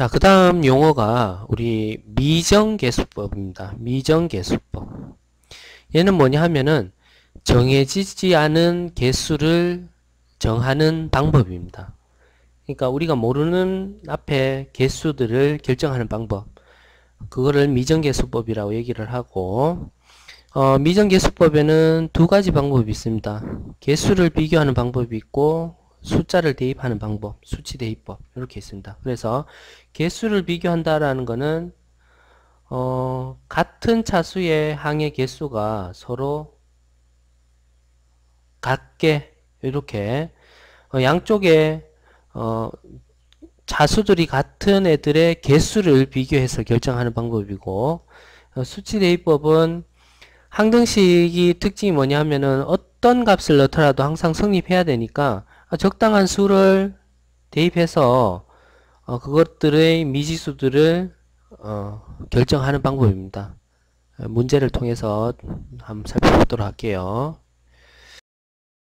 자, 그 다음 용어가 우리 미정계수법입니다. 미정계수법. 얘는 뭐냐 하면은 정해지지 않은 개수를 정하는 방법입니다. 그러니까 우리가 모르는 앞에 개수들을 결정하는 방법. 그거를 미정계수법이라고 얘기를 하고 어, 미정계수법에는 두 가지 방법이 있습니다. 개수를 비교하는 방법이 있고 숫자를 대입하는 방법, 수치 대입법 이렇게 있습니다. 그래서 개수를 비교한다라는 것은 어, 같은 차수의 항의 개수가 서로 같게 이렇게 어, 양쪽에 어, 차수들이 같은 애들의 개수를 비교해서 결정하는 방법이고 어, 수치 대입법은 항등식이 특징이 뭐냐 하면은 어떤 값을 넣더라도 항상 성립해야 되니까 적당한 수를 대입해서 어, 그것들의 미지수들을 어, 결정하는 방법입니다. 문제를 통해서 한번 살펴보도록 할게요.